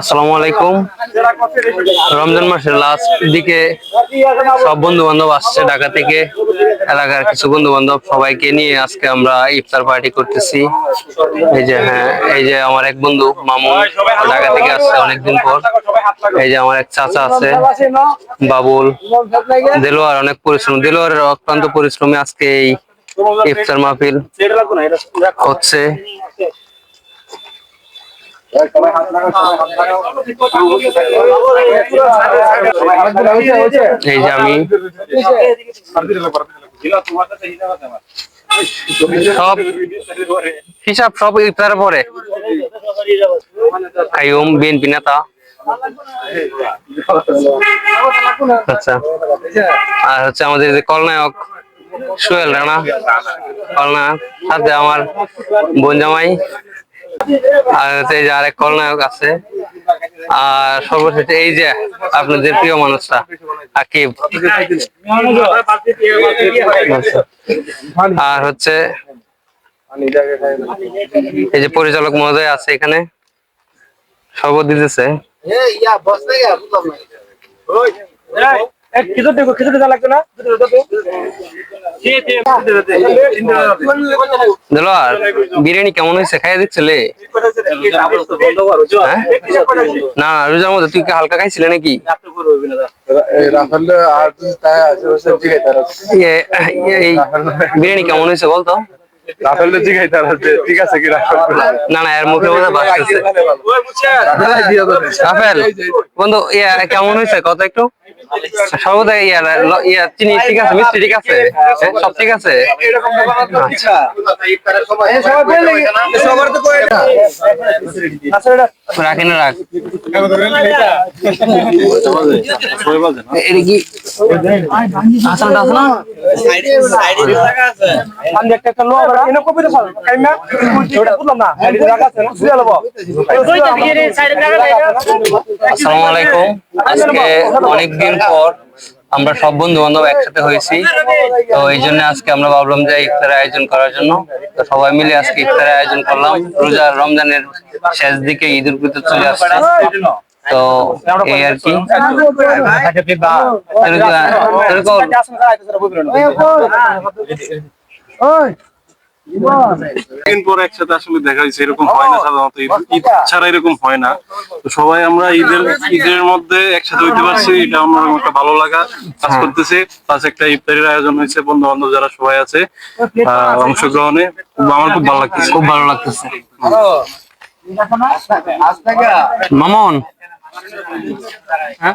আসসালামু আলাইকুম। রমজান মাসের লাস্ট দিকে সব বন্ধু বান্ধব আসছে ঢাকা থেকে, এলাকার কিছু বন্ধু বান্ধব সবাইকে নিয়ে আজকে আমরা ইফতার পার্টি করতেছি। এই যে হ্যাঁ এই যে আমার এক বন্ধু মামুন ঢাকা থেকে আসছে অনেকদিন পর। এই যে আমার এক চাচা আছে, বাবুল। দেলোয়ার অনেক পরিশ্রম, দেলোয়ারের অক্লান্ত পরিশ্রমে আজকে এই ইফতার মাহফিল হচ্ছে। এই যে আমি। সব হিসাব সব ইফতার পরে। কাইম বিএনপি নেতা। আচ্ছা। আর হচ্ছে আমাদের যে কলনায়ক সোহেল রানা। কলনায়ক, সাথে আমার বোন জামাই। আর হচ্ছে এই যে আরেক কলনায়ক আছে। আর সর্বশেষে এই যে আপনাদের প্রিয় মানুষটা আকিব। আর হচ্ছে এই যে পরিচালক মহোদয় আছে এখানে। শরবত দিতেছে। বিরিয়ানি কেমন হয়েছে? খাইয়ে দিচ্ছিলে হ্যাঁ? না রোজার মধ্যে তুই হালকা খাইছিলে নাকি? বিরিয়ানি কেমন হয়েছে বলতো? রাফেল জিগাই তার ঠিক আছে কি রাফেল না না এর মুখে বোধহয় বাসতেছে রাফেল বন্ধু ইয়া কেমন হয়েছে? কত একটু। সর্বদা ইয়া ইয়া চিনি ঠিক আছে মিষ্টি ঠিক আছে? সব ঠিক আছে? আচ্ছা। রাখি। না? রাখ এটা কি আসানটা আছে না আসসালামু আলাইকুম। আজকে অনেকদিন পর আমরা সব বন্ধু বান্ধব একসাথে হয়েছি। তো এই জন্য আজকে আমরা ভাবলাম যে ইফতারের আয়োজন করার জন্য। তো সবাই মিলে আজকে ইফতারের আয়োজন করলাম। রোজার রমজানের শেষ দিকে ঈদ উল ফিতর চলে আসছে। তো এই আর কি। এরকম দিন পর একসাথে আসলে দেখা হয়েছে এরকম হয় না সাধারণত ঈদ ছাড়া এরকম হয় না। তো সবাই আমরা ঈদের ঈদের মধ্যে একসাথে হইতে পারছি এটা আমার একটা ভালো লাগা কাজ করতেছে। প্লাস একটা ইফতারির আয়োজন হয়েছে বন্ধু বান্ধব যারা সবাই আছে আহ, অংশগ্রহণে আমার খুব ভালো লাগতেছে। খুব ভালো লাগতেছে। মামন। হ্যাঁ?